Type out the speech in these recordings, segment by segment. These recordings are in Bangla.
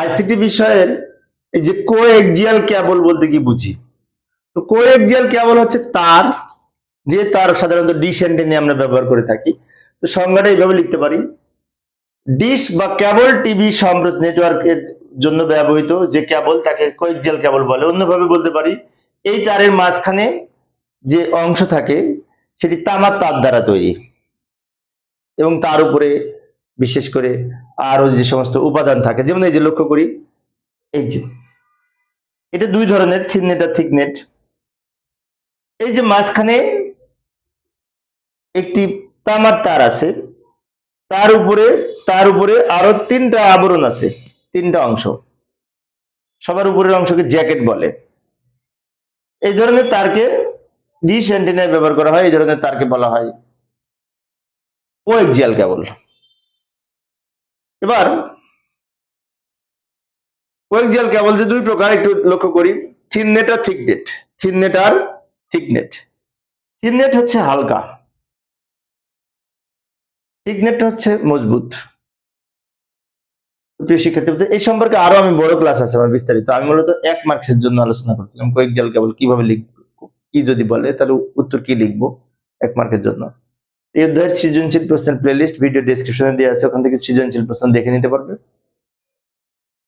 আইসিটি বিষয়ের এই যে কোএক্সিয়াল কেবল বলতে কি বুঝি? তো কোএক্সিয়াল কেবল হচ্ছে তার, যে তার সাধারণত ডিশ অ্যান্টেনে আমরা ব্যবহার করে থাকি। তো সংজ্ঞাটা এইভাবে লিখতে পারি। ডিশ বা কেবল টিভি সম্প্রচার নেটওয়ার্কের জন্য ব্যবহৃত যে কেবল তাকে কোএক্সিয়াল কেবল বলে। অন্যভাবে বলতে পারি, এই তারের মাঝখানে যে অংশ থাকে, সেটি তামার তার দ্বারা তৈরি। এবং তার উপরে বিশেষ করে আরও যে সমস্ত উপাদান থাকে, যেমন এই যে লক্ষ্য করি, এই যে, এটা দুই ধরনের, থিন নেট আর থিক নেট। এই যে মাঝখানে একটি তামার তার আছে, তার উপরে তার উপরে আরও তিনটা আবরণ আছে, তিনটা অংশ। সবার উপরের অংশকে জ্যাকেট বলে। এই ধরনের তারকে ডিশ অ্যান্টেনায় ব্যবহার করা হয়, এই ধরনের তারকে বলা হয় কোএক্সিয়াল কেবল। এবার কোএক্সিয়াল কেবল যে দুই প্রকার, একটু লক্ষ্য করি। থিন নেট আর থিক নেট। থিন নেট আর থিক নেট। থিন নেট হচ্ছে হালকা। থিক নেট হচ্ছে মজবুত। প্রিয় শিক্ষার্থী এই সম্পর্কে আরও আমি বড় ক্লাস আছে আমার বিস্তারিত। আমি মূলত এক মার্কসের জন্য আলোচনা করছিলাম। কোয়েকজাল কেবল কীভাবে লিখব, কি যদি বলে, তাহলে উত্তর কি লিখব এক মার্কের জন্য? এই অধ্যায়ের সৃজনশীল প্রশ্নের প্লেলিস্ট ভিডিও ডিসক্রিপশনে দেওয়া আছে, ওখান থেকে সৃজনশীল প্রশ্ন দেখে নিতে পারবে।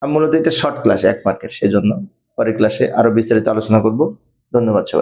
আমি মূলত এটা শর্ট ক্লাস এক মার্কের সেজন্য পরের ক্লাসে আরও বিস্তারিত আলোচনা করব। ধন্যবাদ সবাই